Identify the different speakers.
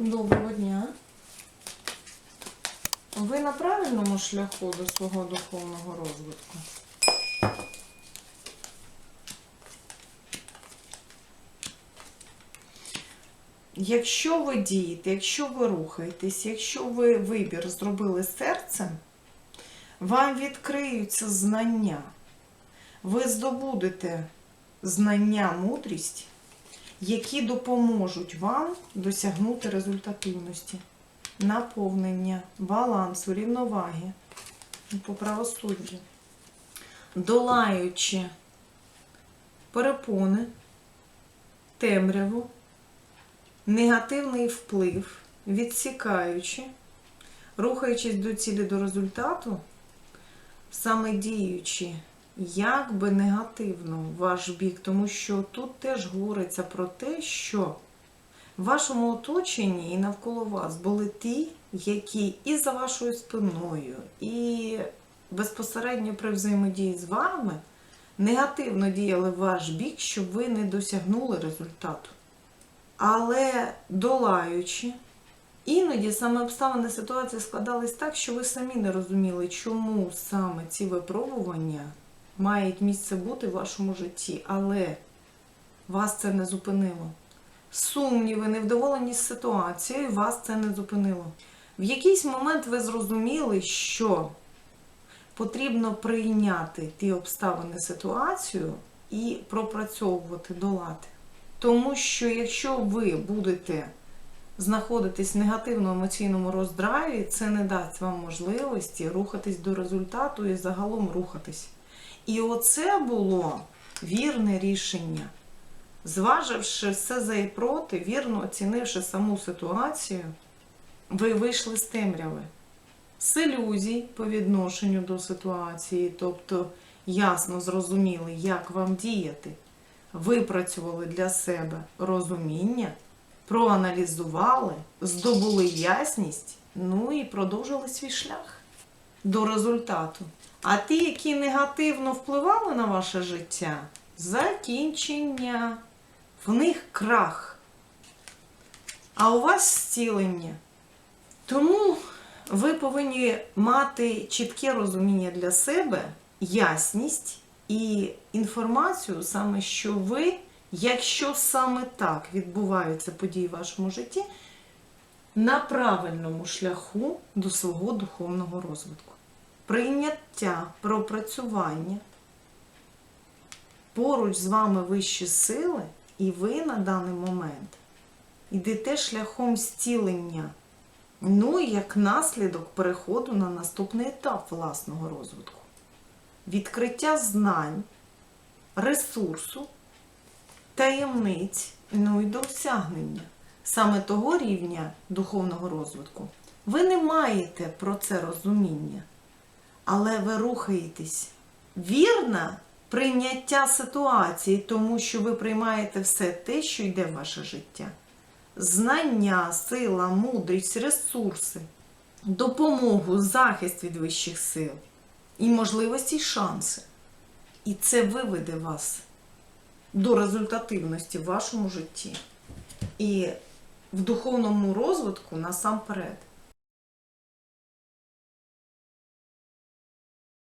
Speaker 1: Доброго дня. Ви на правильному шляху до свого духовного розвитку? Якщо ви дієте, якщо ви рухаєтесь, якщо ви вибір зробили серцем, вам відкриються знання. Ви здобудете знання, мудрість, які допоможуть вам досягнути результативності, наповнення, балансу, рівноваги по правосуддю, долаючи перепони, темряву, негативний вплив, відсікаючи, рухаючись до цілі до результату, саме діючи як би негативно ваш бік, тому що тут теж говориться про те, що в вашому оточенні і навколо вас були ті, які і за вашою спиною, і безпосередньо при взаємодії з вами негативно діяли ваш бік, щоб ви не досягнули результату. Але долаючи, іноді саме обставини ситуації складались так, що ви самі не розуміли, чому саме ці випробування мають місце бути в вашому житті, але вас це не зупинило. Сумніви, невдоволеність ситуацією вас це не зупинило. В якийсь момент ви зрозуміли, що потрібно прийняти ті обставини ситуацію і пропрацьовувати, долати. Тому що якщо ви будете знаходитись в негативному емоційному роздраві, це не дасть вам можливості рухатись до результату і загалом рухатись. І оце було вірне рішення. Зваживши все за і проти, вірно оцінивши саму ситуацію, ви вийшли з темряви, з ілюзій по відношенню до ситуації, тобто ясно зрозуміли, як вам діяти. Випрацювали для себе розуміння, проаналізували, здобули ясність, ну і продовжили свій шлях до результату. А ті, які негативно впливали на ваше життя, закінчення, в них крах. А у вас зцілення. Тому ви повинні мати чітке розуміння для себе, ясність і інформацію, саме що ви, якщо саме так відбуваються події в вашому житті, на правильному шляху до свого духовного розвитку прийняття, пропрацювання. Поруч з вами вищі сили, і ви на даний момент йдете шляхом зцілення. Ну і як наслідок переходу на наступний етап власного розвитку. Відкриття знань, ресурсу, таємниць, ну і досягнення саме того рівня духовного розвитку. Ви не маєте про це розуміння але ви рухаєтесь. Вірне прийняття ситуації, тому що ви приймаєте все те, що йде в ваше життя. Знання, сила, мудрість, ресурси, допомогу, захист від вищих сил, і можливості, і шанси. І це виведе вас до результативності в вашому житті. І в духовному розвитку насамперед.